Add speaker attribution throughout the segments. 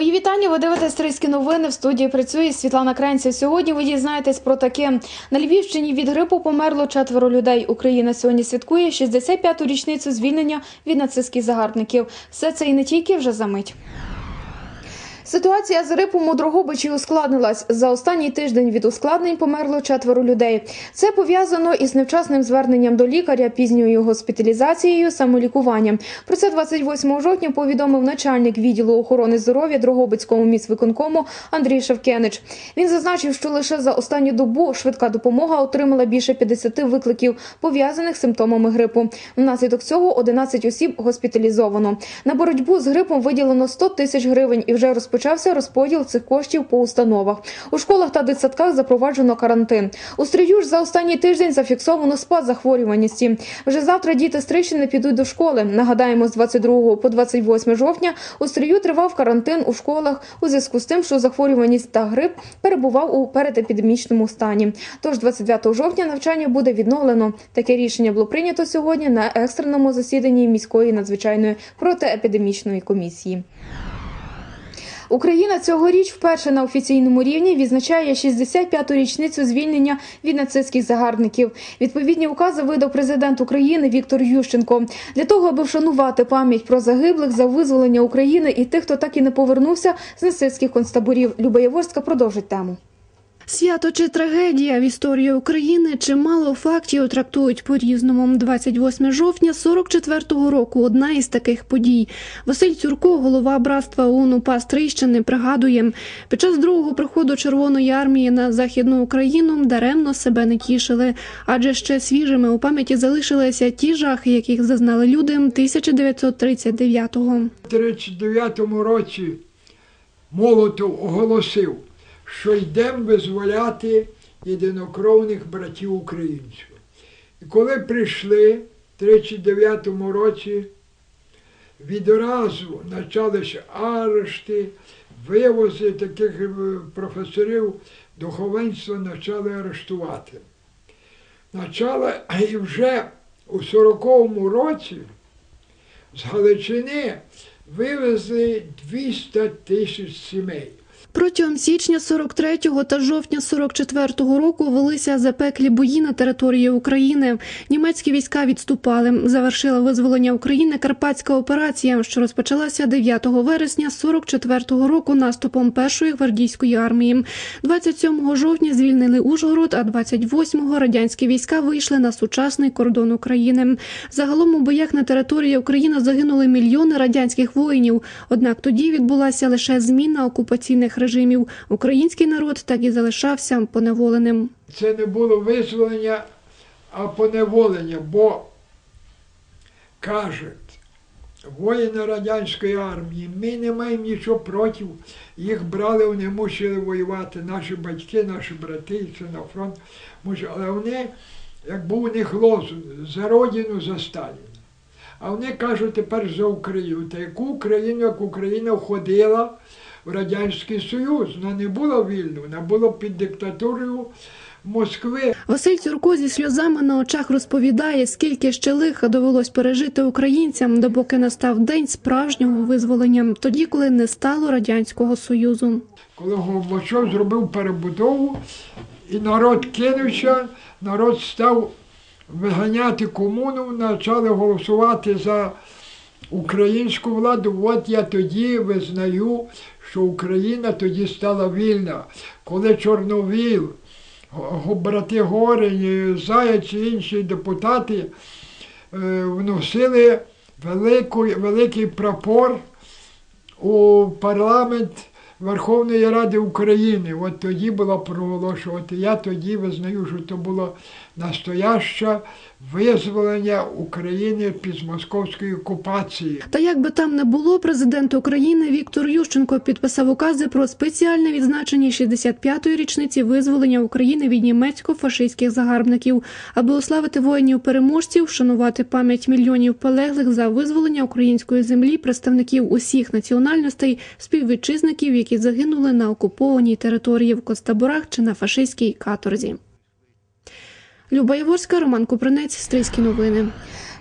Speaker 1: Мої вітання. Ви дивитесь «Трийські новини. В студії працює Світлана Кренців. Сьогодні ви дізнаєтесь про таке. На Львівщині від грипу померло четверо людей. Україна сьогодні святкує 65-ту річницю звільнення від нацистських загарбників. Все це і не тільки вже за мить. Ситуація з грипом у Дрогобичі ускладнилась. За останній тиждень від ускладнень померло четверо людей. Це пов'язано із невчасним зверненням до лікаря, пізньою госпіталізацією, самолікуванням. Про це 28 жовтня повідомив начальник відділу охорони здоров'я Дрогобицького міськвиконкому Андрій Шевкенич. Він зазначив, що лише за останню добу швидка допомога отримала більше 50 викликів, пов'язаних з симптомами грипу. Внаслідок цього 11 осіб госпіталізовано. На боротьбу з грипом виділено 100 тисяч гривень і вже розпочався розподіл цих коштів по установах. У школах та дитсадках запроваджено карантин. У Стрию ж за останній тиждень зафіксовано спад захворюваності. Вже завтра діти Стрийщини підуть до школи. Нагадаємо, з 22 по 28 жовтня у Стрию тривав карантин у школах у зв'язку з тим, що захворюваність та грип перебував у передепідемічному стані. Тож 29 жовтня навчання буде відновлено. Таке рішення було прийнято сьогодні на екстреному засіданні міської надзвичайної протиепідемічної комісії. Україна цьогоріч вперше на офіційному рівні відзначає 65-ту річницю звільнення від нацистських загарбників. Відповідні укази видав президент України Віктор Ющенко для того, аби вшанувати пам'ять про загиблих за визволення України і тих, хто так і не повернувся з нацистських концтаборів. Люба Яворська продовжить тему.
Speaker 2: Свято чи трагедія в історії України чимало фактів трактують по-різному. 28 жовтня 44-го року одна із таких подій. Василь Цюрко, голова братства ОУН УПА Стрийщини, пригадує, під час другого приходу Червоної армії на західну Україну даремно себе не тішили, адже ще свіжими у пам'яті залишилися ті жахи, яких зазнали люди 1939-го.
Speaker 3: У 39-му році Молотов оголосив, що йдемо визволяти єдинокровних братів українців. І коли прийшли в 39-му році, відразу почалися арешти, вивози таких е, професорів духовенства почали арештувати. Почали, і вже у 40-му році з Галичини вивезли 200 тисяч сімей.
Speaker 2: Протягом січня 43-го та жовтня 44-го року велися запеклі бої на території України. Німецькі війська відступали. Завершила визволення України Карпатська операція, що розпочалася 9 вересня 44-го року наступом першої гвардійської армії. 27 жовтня звільнили Ужгород, а 28-го радянські війська вийшли на сучасний кордон України. Загалом у боях на території України загинули мільйони радянських воїнів. Однак тоді відбулася лише зміна окупаційних режимів. Український народ так і залишався поневоленим.
Speaker 3: Це не було визволення, а поневолення, бо кажуть, воїни радянської армії, ми не маємо нічого проти. Їх брали, вони мусили воювати. Наші батьки, наші брати, це на фронт. Але вони, як був у них лозунг, за родину, за Сталіна. А вони кажуть тепер за Україну. Та яку Україну, як Україна входила в Радянський Союз, вона не була вільною, вона була під диктатурою Москви.
Speaker 2: Василь Цюрко зі сльозами на очах розповідає, скільки ще лиха довелось пережити українцям, допоки настав день справжнього визволення, тоді, коли не стало радянського союзу.
Speaker 3: Коли Горбачов зробив перебудову, і народ кинувся, народ став виганяти комуну, почали голосувати за українську владу. От я тоді визнаю, що Україна тоді стала вільна. Коли Чорновіл, брати Горень, Заяць і інші депутати е, вносили велику, великий прапор у парламент Верховної Ради України. От тоді було проголошувати. Я тоді визнаю, що це було настояще визволення України під московської окупації.
Speaker 2: Та як би там не було, президент України Віктор Ющенко підписав укази про спеціальне відзначення 65-ї річниці визволення України від німецько-фашистських загарбників, аби уславити воїнів-переможців, вшанувати пам'ять мільйонів полеглих за визволення української землі, представників усіх національностей, співвітчизників, які загинули на окупованій території в концтаборах чи на фашистській каторзі. Люба Яворська, Роман Купринець, Стрийські новини.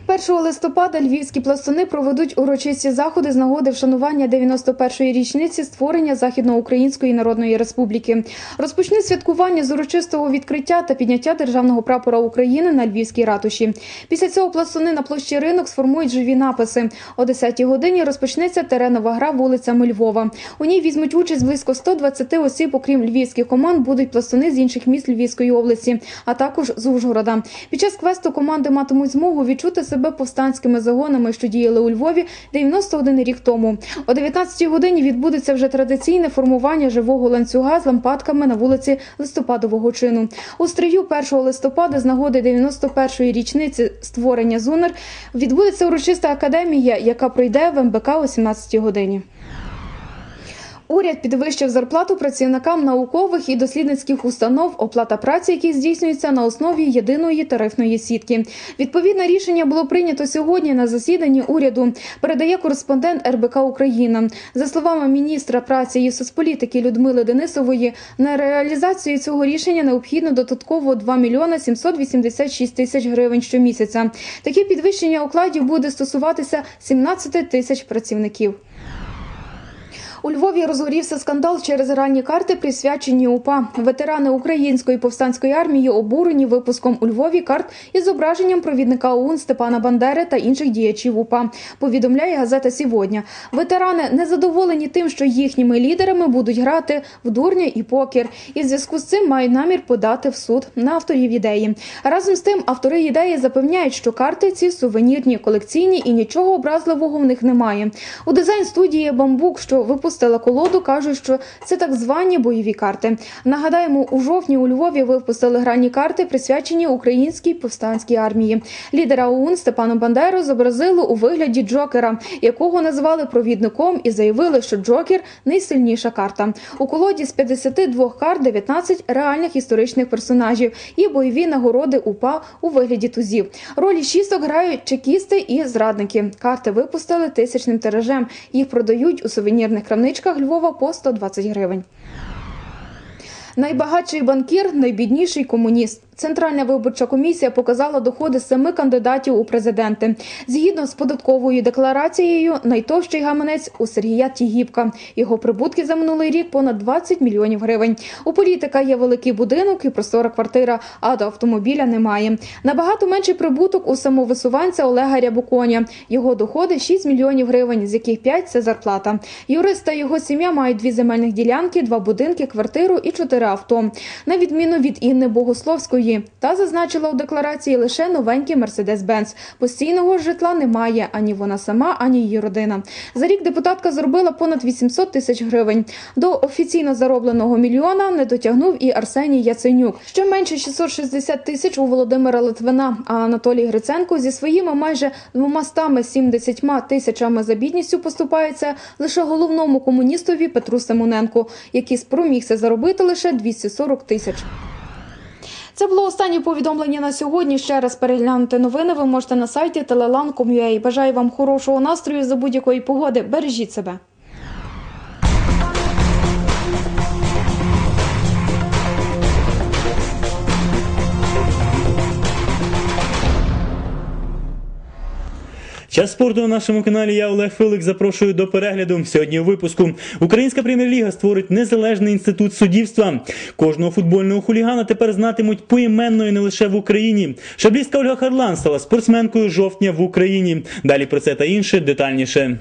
Speaker 1: 1 листопада львівські пластуни проведуть урочисті заходи з нагоди вшанування 91-ї річниці створення Західноукраїнської Народної Республіки. Розпочнуть святкування з урочистого відкриття та підняття державного прапора України на львівській ратуші. Після цього пластуни на площі ринок сформують живі написи. О 10-й годині розпочнеться теренова гра вулицями Львова. У ній візьмуть участь близько 120 осіб. Окрім львівських команд, будуть пластуни з інших міст Львівської області, а також з Ужгорода. Під час квесту команди матимуть змогу відчути себе повстанськими загонами, що діяли у Львові 91 рік тому. О 19-й годині відбудеться вже традиційне формування живого ланцюга з лампадками на вулиці Листопадового чину. У стрию 1 листопада з нагоди 91-ї річниці створення ЗУНР відбудеться урочиста академія, яка пройде в МБК о 17-й годині. Уряд підвищив зарплату працівникам наукових і дослідницьких установ, оплата праці, які здійснюється на основі єдиної тарифної сітки. Відповідне рішення було прийнято сьогодні на засіданні уряду. Передає кореспондент РБК Україна. За словами міністра праці і соцполітики Людмили Денисової, на реалізацію цього рішення необхідно додатково 2 мільйона 786 тисяч гривень щомісяця. Таке підвищення окладів буде стосуватися 17 тисяч працівників. У Львові розгорівся скандал через гральні карти, присвячені УПА. Ветерани української повстанської армії обурені випуском у Львові карт із зображенням провідника ОУН Степана Бандери та інших діячів УПА. Повідомляє газета «Сьогодні». Ветерани незадоволені тим, що їхніми лідерами будуть грати в дурня і покер. І в зв'язку з цим мають намір подати в суд на авторів ідеї. Разом з тим, автори ідеї запевняють, що карти ці сувенірні, колекційні і нічого образливого в них немає. У дизайн студії Бамбук, що випускає випустила колоду, кажуть, що це так звані бойові карти. Нагадаємо, у жовтні у Львові випустили грані карти, присвячені українській повстанській армії. Лідера ОУН Степану Бандеру зобразили у вигляді Джокера, якого назвали провідником, і заявили, що Джокер найсильніша карта. У колоді з 52 карт 19 реальних історичних персонажів і бойові нагороди УПА у вигляді тузів. Ролі шісток грають чекісти і зрадники. Карти випустили тисячним тиражем. Їх продають у сувенірних крамницях крамничках Львова по 120 гривень. Найбагатший банкір найбідніший комуніст. Центральна виборча комісія показала доходи семи кандидатів у президенти. Згідно з податковою декларацією, найтовщий гаманець у Сергія Тігіпка. Його прибутки за минулий рік понад 20 мільйонів гривень. У політика є великий будинок і простора квартира, а до автомобіля немає. Набагато менший прибуток у самовисуванця Олега Рябуконя. Його доходи 6 мільйонів гривень, з яких 5 – це зарплата. Юрист та його сім'я мають дві земельних ділянки, два будинки, квартиру і чотири авто. На відміну від Інни Богословської. Та зазначила у декларації лише новенький Мерседес-Бенц. Постійного житла немає ані вона сама, ані її родина. За рік депутатка заробила понад 800 тисяч гривень. До офіційно заробленого мільйона не дотягнув і Арсеній Яценюк. Щоменше 660 тисяч у Володимира Литвина. А Анатолій Гриценко зі своїми майже 270 тисячами за бідністю поступається лише головному комуністові Петру Симоненку, який спромігся заробити лише 240 тисяч. Це було останнє повідомлення на сьогодні. Ще раз переглянути новини. Ви можете на сайті telelan.com.ua. Бажаю вам хорошого настрою за будь-якої погоди. Бережіть себе.
Speaker 4: Час спорту на нашому каналі. Я Олег Филик. Запрошую до перегляду. Сьогодні випуску Українська прем'єр-ліга створить незалежний інститут суддівства. Кожного футбольного хулігана тепер знатимуть поіменно не лише в Україні. Шаблістка Ольга Харлан стала спортсменкою жовтня в Україні. Далі про це та інше детальніше.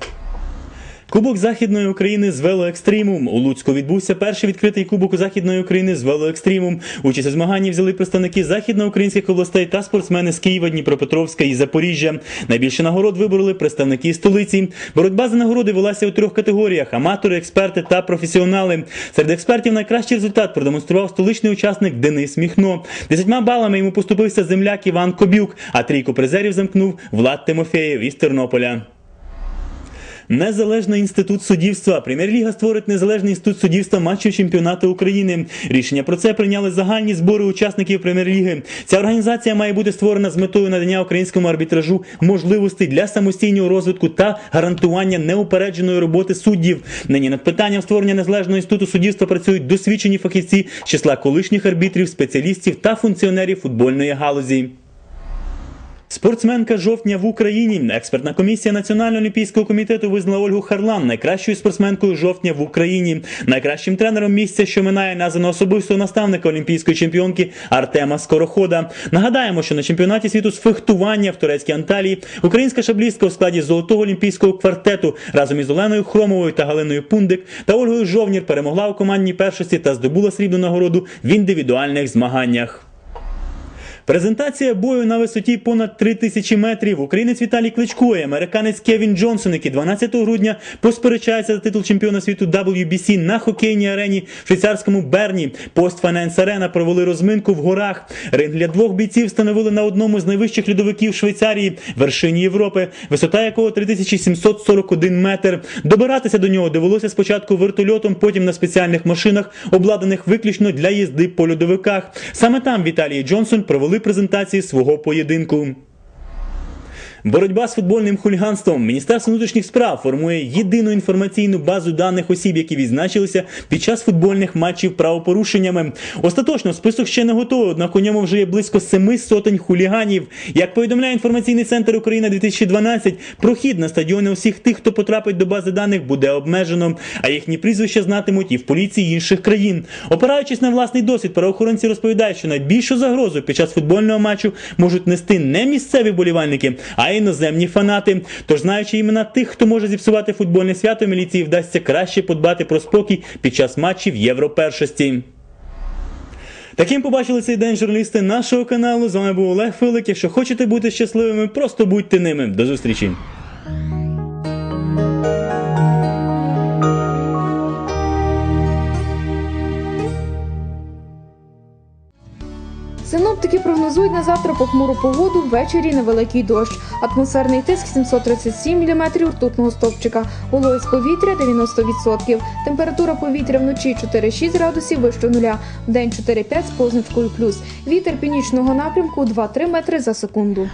Speaker 4: Кубок Західної України з велоекстримум. У Луцьку відбувся перший відкритий кубок Західної України з велоекстримум. Участь у змаганні взяли представники західноукраїнських областей та спортсмени з Києва, Дніпропетровська і Запоріжжя. Найбільше нагород вибороли представники столиці. Боротьба за нагороди велася у трьох категоріях: аматори, експерти та професіонали. Серед експертів найкращий результат продемонстрував столичний учасник Денис Міхно. Десятьма балами йому поступився земляк Іван Кобюк, а трійку призерів замкнув Влад Тимофєєв із Тернополя. Незалежний інститут суддівства. Прем'єр-ліга створить незалежний інститут суддівства матчів чемпіонату України. Рішення про це прийняли загальні збори учасників прем'єр-ліги. Ця організація має бути створена з метою надання українському арбітражу можливостей для самостійного розвитку та гарантування неупередженої роботи суддів. Нині над питанням створення незалежного інституту суддівства працюють досвідчені фахівці з числа колишніх арбітрів, спеціалістів та функціонерів футбольної галузі. Спортсменка жовтня в Україні. Експертна комісія Національного олімпійського комітету визнала Ольгу Харлан найкращою спортсменкою жовтня в Україні. Найкращим тренером місця, що минає названо особистого наставника олімпійської чемпіонки Артема Скорохода. Нагадаємо, що на чемпіонаті світу з фехтування в турецькій Анталії українська шаблістка у складі золотого олімпійського квартету разом із Оленою Хромовою та Галиною Пундик та Ольгою Жовнір перемогла у командній першості та здобула срібну нагороду в індивідуальних змаганнях. Презентація бою на висоті понад 3 тисячі метрів. Українець Віталій Кличко і американець Кевін Джонсон, які 12 грудня посперечаються за титул чемпіона світу WBC на хокейній арені в швейцарському Берні. Пост Файненс Арена провели розминку в горах. Ринг для двох бійців встановили на одному з найвищих льодовиків Швейцарії, вершині Європи, висота якого 3741 метр. Добиратися до нього довелося спочатку вертольотом, потім на спеціальних машинах, обладнаних виключно для їзди по льодовиках. Саме там Віталій Джонсон провели презентації свого поєдинку. Боротьба з футбольним хуліганством. Міністерство внутрішніх справ формує єдину інформаційну базу даних осіб, які відзначилися під час футбольних матчів правопорушеннями. Остаточно список ще не готовий, однак у ньому вже є близько семи сотень хуліганів. Як повідомляє інформаційний центр Україна 2012, прохід на стадіони усіх тих, хто потрапить до бази даних, буде обмежено, а їхні прізвища знатимуть і в поліції інших країн. Опираючись на власний досвід, правоохоронці розповідають, що найбільшу загрозу під час футбольного матчу можуть нести не місцеві болівальники, а іноземні фанати. Тож, знаючи імена тих, хто може зіпсувати футбольне свято, міліції вдасться краще подбати про спокій під час матчів Європершості. Таким побачили цей день журналісти нашого каналу. З вами був Олег Филик. Якщо хочете бути щасливими, просто будьте ними. До зустрічі.
Speaker 1: Синоптики прогнозують на завтра похмуру погоду, ввечері невеликий дощ. Атмосферний тиск 737 мм ртутного стовпчика, вологість повітря 90%. Температура повітря вночі 4-6 градусів вище нуля, вдень 4-5 з позначкою плюс. Вітер північного напрямку 2-3 метри за секунду.